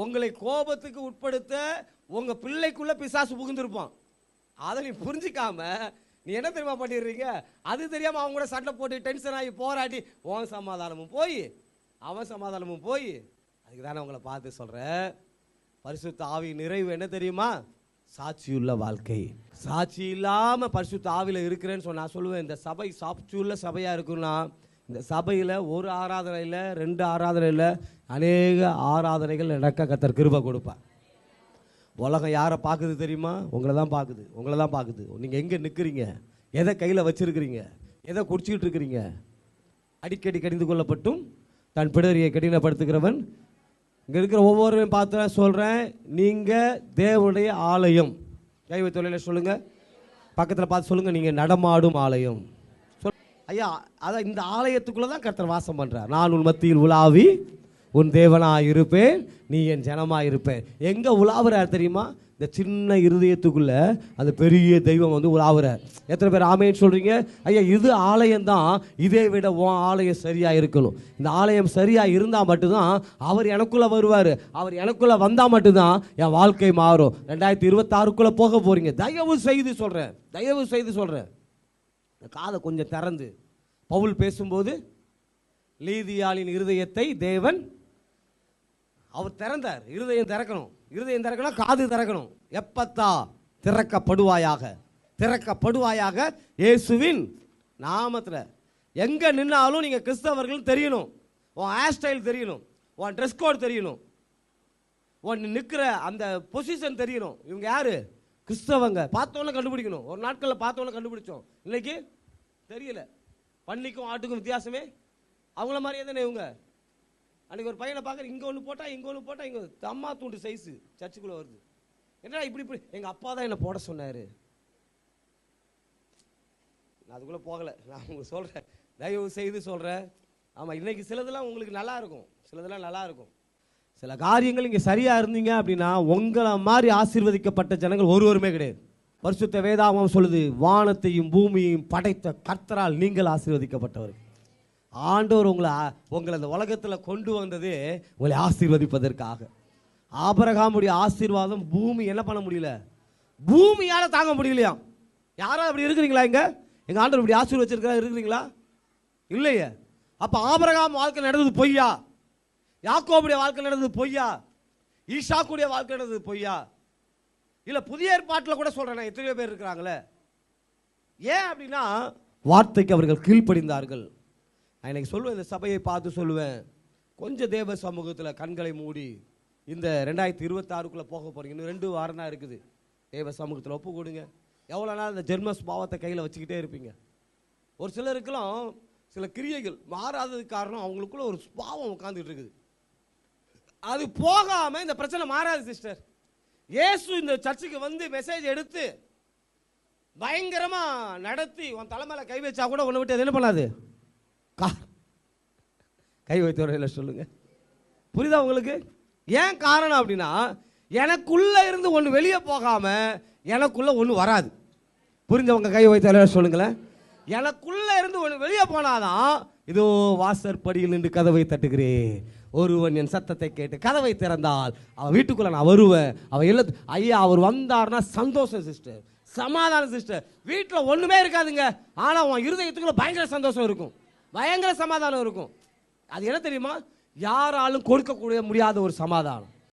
உங்களை கோபத்துக்கு உட்படுத்த உங்கள் பிள்ளைக்குள்ளே பிசாசு புகுந்திருப்பான். அதை நீ புரிஞ்சிக்காம நீ என்ன தெரியுமா பண்ணிடுறீங்க? அது தெரியாமல் அவங்க கூட சண்டை போட்டு டென்ஷன் ஆகி போராடி உன் சமாதானமும் போய் அவன் சமாதானமும் போய். அதுக்கு தானே உங்களை பார்த்து சொல்கிறேன் பரிசுத்த ஆவி நிறைவு என்ன தெரியுமா? சாட்சியுள்ள வாழ்க்கை. சாட்சி இல்லாமல் பரிசுத்த ஆவியில் இருக்கிறேன்னு சொன்னால் நான் சொல்லுவேன் இந்த சபை சாட்சியுள்ள சபையாக இருக்குன்னா இந்த சபையில் ஒரு ஆராதனையில் ரெண்டு ஆராதனையில் அநேக ஆராதனைகள் நடக்க கத்தர் கிருபை கொடுப்பார். உலகம் யாரை பார்க்குது தெரியுமா? உங்களை தான் பார்க்குது. உங்களை தான் பார்க்குது. நீங்கள் எங்கே நிற்கிறீங்க எதை கையில் வச்சுருக்கிறீங்க? எதை குடிச்சிக்கிட்டு இருக்கிறீங்க? அடிக்கடி கடிந்து கொள்ளப்பட்டும் தன் பிடரியை கடினப்படுத்துகிறவன். இங்கே இருக்கிற ஒவ்வொருவரையும் பார்த்து நான் சொல்கிறேன் நீங்கள் தேவனுடைய ஆலயம். கைவை தொழில சொல்லுங்கள் பக்கத்தில் பார்த்து சொல்லுங்கள் நீங்கள் நடமாடும் ஆலயம். ஐயா அதான் இந்த ஆலயத்துக்குள்ளே தான் கர்த்தர் வாசம் பண்ணுறார் நான் உன் மத்தியில் உலாவி உன் தேவனாக இருப்பேன் நீ என் ஜனமாக இருப்பேன். எங்கே உலாவுறார் தெரியுமா? இந்த சின்ன இருதயத்துக்குள்ளே அந்த பெரிய தெய்வம் வந்து உலாவுறார். எத்தனை பேர் ஆமைன்னு சொல்கிறீங்க ஐயா இது ஆலயம்தான். இதை விட உன் ஆலயம் சரியாக இருக்கணும். இந்த ஆலயம் சரியாக இருந்தால் மட்டும்தான் அவர் எனக்குள்ளே வருவார். அவர் எனக்குள்ளே வந்தால் மட்டும்தான் என் வாழ்க்கை மாறும். ரெண்டாயிரத்தி இருபத்தாறுக்குள்ளே போக போகிறீங்க தயவு செய்து சொல்கிறேன் தயவு செய்து சொல்கிறேன் இந்த காதை கொஞ்சம் திறந்து. பவுல் பேசும்போது லீதியாளின் இருதயத்தை தேவன் அவர் திறந்தார். இருதயம் திறக்கணும். இருதயம் திறக்கணும் காது திறக்கணும். எப்பத்தா திறக்கப்படுவாயாக? திறக்கப்படுவாயாக இயேசுவின் நாமத்தில். எங்கே நின்னாலும் நீங்கள் கிறிஸ்தவர்கள் தெரியணும். உன் ஹேர் ஸ்டைல் தெரியணும். உன் ட்ரெஸ் கோட் தெரியணும். உன் நிற்கிற அந்த பொசிஷன் தெரியணும். இவங்க யார்? கிறிஸ்தவங்க. பார்த்தோன்னே கண்டுபிடிக்கணும். ஒரு நாட்களில் பார்த்தோன்னே கண்டுபிடிச்சோம். இன்னைக்கு தெரியல. பன்னிக்கும் ஆட்டுக்கும் வித்தியாசமே? அவங்கள மாதிரியே தானே இவங்க? அன்னைக்கு ஒரு பையனை பார்க்குற இங்கே ஒன்று போட்டால் இங்கே ஒன்று போட்டால் இங்கே தம்மா தூண்டு சைஸு சர்ச்சுக்குள்ளே வருது. என்னடா இப்படி இப்படி? எங்கள் அப்பா தான் என்னை போட சொன்னார். நான் அதுக்குள்ளே போகலை. நான் உங்களுக்கு சொல்கிறேன் தயவு செய்து சொல்கிறேன் ஆமாம் இன்றைக்கி சிலதெல்லாம் உங்களுக்கு நல்லா இருக்கும். சிலதெல்லாம் நல்லா இருக்கும். சில காரியங்கள் இங்கே சரியாக இருந்தீங்க அப்படின்னா உங்களை மாதிரி ஆசீர்வதிக்கப்பட்ட ஜனங்கள் ஒருவருமே கிடையாது. பரிசுத்த வேதாமம் சொல்லுது வானத்தையும் பூமியையும் படைத்த கர்த்தரால் நீங்கள் ஆசீர்வதிக்கப்பட்டவர் ஆண்டவர் உங்களை உங்களை அந்த உலகத்தில் கொண்டு வந்ததே உங்களை ஆசீர்வதிப்பதற்காக. ஆபரகாமுடைய ஆசீர்வாதம் பூமி என்ன பண்ண முடியல? பூமியால் தாங்க முடியலையாம் யாராவது அப்படி இருக்கிறீங்களா இங்கே? எங்கள் ஆண்டவர் இப்படி ஆசீர்வச்சிருக்கா இருக்கிறீங்களா? இல்லையே. அப்போ ஆபரகாம் வாழ்க்கை நடந்தது பொய்யா? யாக்கோபுடைய வாழ்க்கை நடந்தது பொய்யா? ஈஷாக்குடைய வாழ்க்கை நடந்தது பொய்யா? இல்லை புதிய ஏற்பாட்டில் கூட சொல்றேன் எத்தனையோ பேர் இருக்கிறாங்களே. ஏன் அப்படின்னா வார்த்தைக்கு அவர்கள் கீழ்ப்படிந்தார்கள். நான் எனக்கு சொல்லுவேன் இந்த சபையை பார்த்து சொல்லுவேன். கொஞ்சம் தேவ சமூகத்தில் கண்களை மூடி இந்த ரெண்டாயிரத்தி இருபத்தாறுக்குள்ளே போக போகிறீங்க இன்னும் ரெண்டு வாரம் தான் இருக்குது. தேவ சமூகத்தில் ஒப்பு கொடுங்க. எவ்வளோ நாள் இந்த ஜென்ம பாவத்தை கையில் வச்சுக்கிட்டே இருப்பீங்க. ஒரு சிலருக்கெல்லாம் சில கிரியைகள் மாறாததுக்கு காரணம் அவங்களுக்குள்ள ஒரு பாவம் உட்காந்துட்டு இருக்குது. அது போகாமல் இந்த பிரச்சனை மாறாது சிஸ்டர். இயேசு இந்த சர்ச்சுக்கு வந்து மெசேஜ் எடுத்து பயங்கரமாக நடத்தி உன் தலைமையில் கை வச்சா கூட உன்னை விட்டு அது என்ன பண்ணாது. கா- கை வைத்தவரையில சொல்லுங்கள் புரியுதா உங்களுக்கு? ஏன் காரணம் அப்படின்னா எனக்குள்ளே இருந்து ஒன்று வெளியே போகாமல் எனக்குள்ளே ஒன்று வராது. புரிஞ்சவங்க கை வைத்தவரையில சொல்லுங்களேன். எனக்குள்ளே இருந்து ஒன்று வெளியே போனாதான் இதோ வாசற்படியில் நின்று கதவை தட்டுகிறேன். ஒருவன் என் சத்தத்தை கேட்டு கதவை திறந்தால் அவன் வீட்டுக்குள்ள நான் வருவேன். அவன் இல்ல ஐயா அவர் வந்தார்னா சந்தோஷம் சிஸ்டர் சமாதானம் சிஸ்டர் வீட்டில் ஒன்றுமே இருக்காதுங்க. ஆனால் உன் இருதயத்துக்குள்ள பயங்கர சந்தோஷம் இருக்கும். பயங்கர சமாதானம் இருக்கும். அது என்ன தெரியுமா? யாராலும் கொடுக்கக்கூடிய முடியாத ஒரு சமாதானம்.